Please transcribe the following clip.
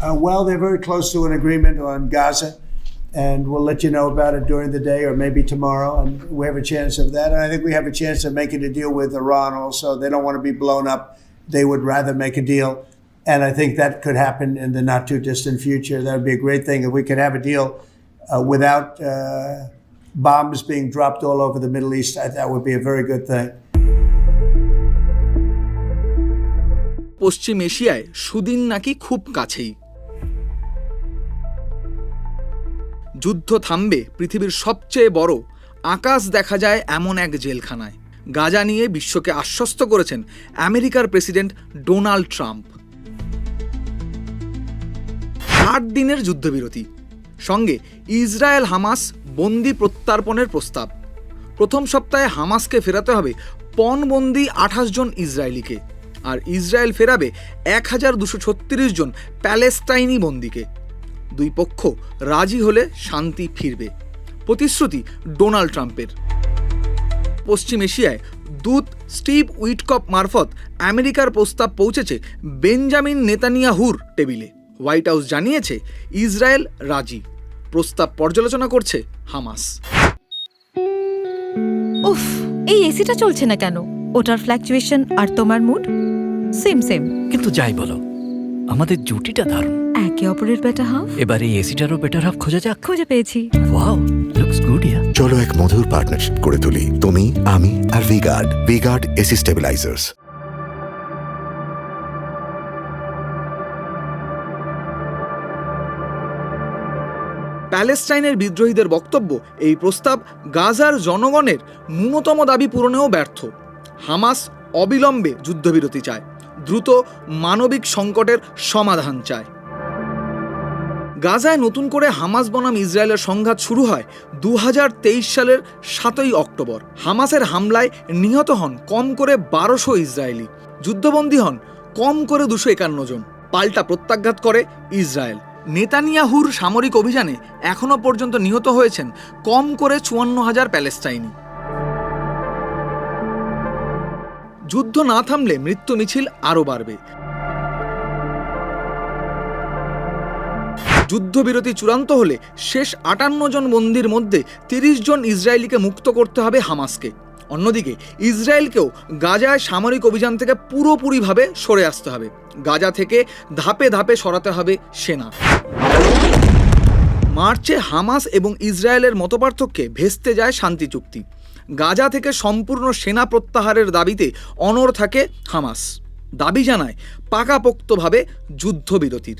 Uh, well, they're very close to an agreement on Gaza, and we'll let you know about it during the day or maybe tomorrow. And we have a chance of that. And I think we have a chance of making a deal with Iran also. They don't want to be blown up. They would rather make a deal. And I think that could happen in the not too distant future. That would be a great thing if we could have a deal uh, without uh, bombs being dropped all over the Middle East. That would be a very good thing. পশ্চিম এশিয়ায় সুদিন নাকি খুব কাছেই যুদ্ধ থামবে পৃথিবীর সবচেয়ে বড়। আকাশ দেখা যায় এমন এক জেলখানায়। গাজা নিয়ে বিশ্বকে আশ্বস্ত করেছেন আমেরিকার প্রেসিডেন্ট ডোনাল্ড ট্রাম্প। ষাট দিনের যুদ্ধবিরতি। সঙ্গে ইসরায়েল হামাস বন্দি প্রত্যার্পণের প্রস্তাব। প্রথম সপ্তাহে হামাসকে ফেরাতে হবে পণবন্দি আঠাশ জন ইসরায়েলিকে। আর ইসরায়েল ফেরাবে এক হাজার দুশো ছত্রিশ জন প্যালেস্টাইনি বন্দিকে। দুই পক্ষ রাজি হলে শান্তি ফিরবে। প্রতিশ্রুতি ডোনাল্ড ট্রাম্পের। পশ্চিম এশিয়ায় দূত স্টিভ উইটকপ মারফত আমেরিকার প্রস্তাব পৌঁছেছে বেঞ্জামিন নেতানিয়াহুর টেবিলে। হোয়াইট হাউস জানিয়েছে ইসরায়েল রাজি। প্রস্তাব পর্যালোচনা করছে হামাস। উফ এই এসিটা চলছে না কেন? ওটার ফ্ল্যাকচুয়েশন আর তোমার মুড সেম সেম কিন্তু যাই বলো আমাদের জুটিটা দারুণ। একে অপরের বেটা হাফ এবার এই এসিটারও বেটার হাফ খোঁজা যাক। খুঁজে পেয়েছি। ওয়াও লুকস গুড ইয়া চলো এক মধুর পার্টনারশিপ করে তুলি তুমি আমি আর ভিগার্ড ভিগার্ড এসি স্টেবিলাইজার্স প্যালেস্টাইনের বিদ্রোহীদের বক্তব্য এই প্রস্তাব গাজার জনগণের ন্যূনতম দাবি পূরণেও ব্যর্থ। হামাস অবিলম্বে যুদ্ধবিরতি চায়। দ্রুত মানবিক সংকটের সমাধান চায়। গাজায় নতুন করে হামাস বনাম ইসরায়েলের সংঘাত শুরু হয় দু হাজার তেইশ সালের সাতই অক্টোবর। হামাসের হামলায় নিহত হন কম করে বারোশো ইসরায়েলি। যুদ্ধবন্দী হন কম করে দুশো একান্ন জন। পাল্টা প্রত্যাঘাত করে ইসরায়েল। নেতানিয়াহুর সামরিক অভিযানে এখনও পর্যন্ত নিহত হয়েছেন কম করে চুয়ান্ন হাজার প্যালেস্টাইনি যুদ্ধ না থামলে মৃত্যু মিছিল আরও বাড়বে। যুদ্ধবিরতি চূড়ান্ত হলে শেষ আটান্ন জন বন্দির মধ্যে তিরিশ জন ইসরায়েলিকে মুক্ত করতে হবে হামাসকে। অন্যদিকে ইসরায়েলকেও গাজায় সামরিক অভিযান থেকে পুরোপুরিভাবে সরে আসতে হবে। গাজা থেকে ধাপে ধাপে সরাতে হবে সেনা। মার্চে হামাস এবং ইসরায়েলের মতপার্থক্যে ভেস্তে যায় শান্তি চুক্তি। গাজা থেকে সম্পূর্ণ সেনা প্রত্যাহারের দাবিতে অনর থাকে হামাস। দাবি জানায় পাকাপোক্তভাবে যুদ্ধবিরতির।